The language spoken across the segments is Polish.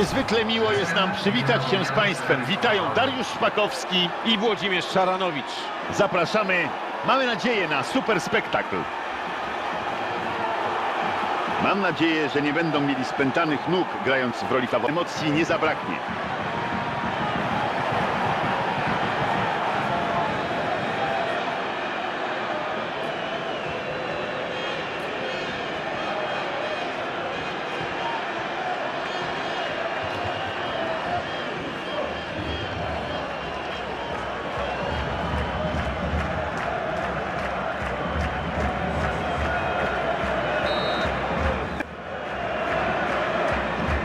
Niezwykle miło jest nam przywitać się z Państwem. Witają Dariusz Szpakowski. i Włodzimierz Szaranowicz. Zapraszamy. Mamy nadzieję na super spektakl. Mam nadzieję, że nie będą mieli spętanych nóg grając w roli faworyta. Emocji nie zabraknie.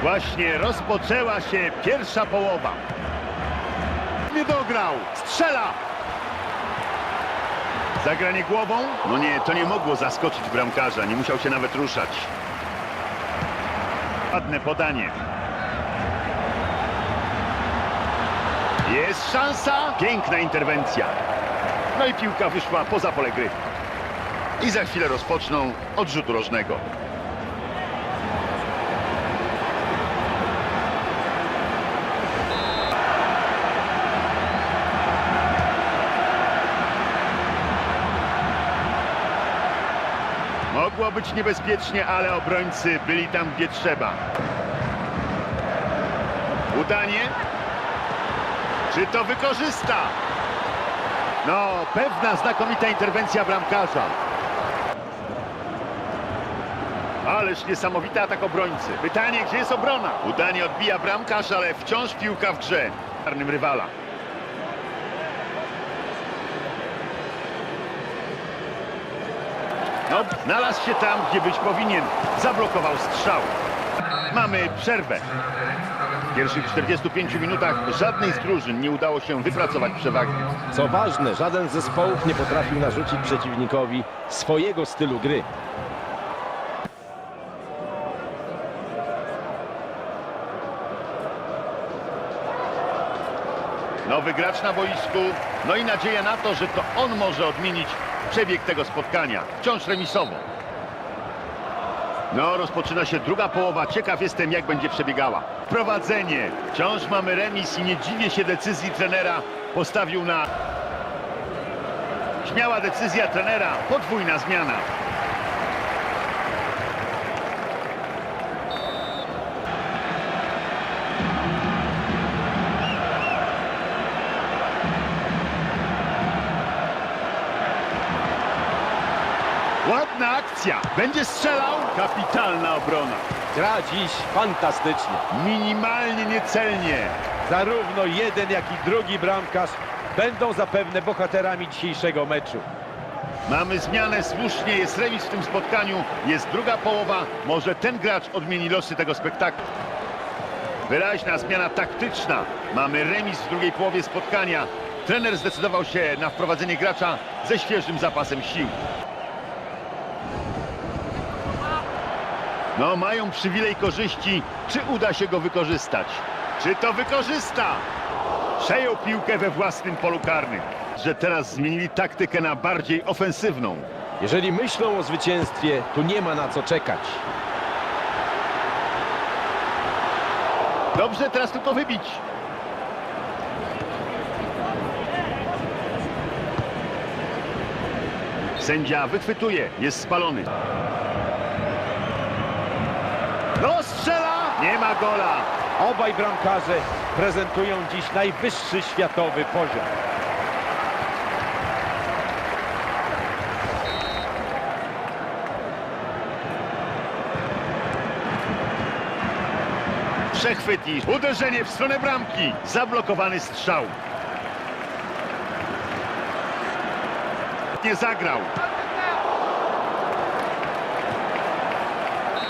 Właśnie rozpoczęła się pierwsza połowa. Nie dograł. Strzela. Zagranie głową? No nie, to nie mogło zaskoczyć bramkarza. Nie musiał się nawet ruszać. Ładne podanie. Jest szansa. Piękna interwencja. No i piłka wyszła poza pole gry. I za chwilę rozpoczną od rzutu rożnego. Mogło być niebezpiecznie, ale obrońcy byli tam gdzie trzeba. Udanie. Czy to wykorzysta? No, pewna znakomita interwencja bramkarza. Ależ niesamowity atak obrońcy. Pytanie, gdzie jest obrona? Udanie odbija bramkarz, ale wciąż piłka w grze. Czarnym rywala. No, znalazł się tam, gdzie być powinien. Zablokował strzał. Mamy przerwę. W pierwszych 45 minutach żadnej z drużyn nie udało się wypracować przewagi. Co ważne, żaden z zespołów nie potrafił narzucić przeciwnikowi swojego stylu gry. Nowy gracz na boisku. No i nadzieja na to, że to on może odmienić przebieg tego spotkania. Wciąż remisowo. No, rozpoczyna się druga połowa. Ciekaw jestem, jak będzie przebiegała. Prowadzenie. Wciąż mamy remis i nie dziwię się decyzji trenera. Postawił na... Śmiała decyzja trenera. Podwójna zmiana. Ładna akcja. Będzie strzelał. Kapitalna obrona. Gra dziś fantastycznie. Minimalnie niecelnie. Zarówno jeden, jak i drugi bramkarz będą zapewne bohaterami dzisiejszego meczu. Mamy zmianę słusznie, jest remis w tym spotkaniu, jest druga połowa, może ten gracz odmieni losy tego spektaklu. Wyraźna zmiana taktyczna, mamy remis w drugiej połowie spotkania. Trener zdecydował się na wprowadzenie gracza ze świeżym zapasem sił. No, mają przywilej korzyści, czy uda się go wykorzystać? Czy to wykorzysta? Przejął piłkę we własnym polu karnym. Że teraz zmienili taktykę na bardziej ofensywną. Jeżeli myślą o zwycięstwie, tu nie ma na co czekać. Dobrze, teraz tylko wybić. Sędzia wychwytuje, jest spalony. No strzela! Nie ma gola. Obaj bramkarze prezentują dziś najwyższy światowy poziom. Przechwyt i uderzenie w stronę bramki. Zablokowany strzał. Nie zagrał.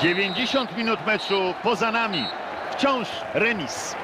90 minut meczu poza nami. Wciąż remis.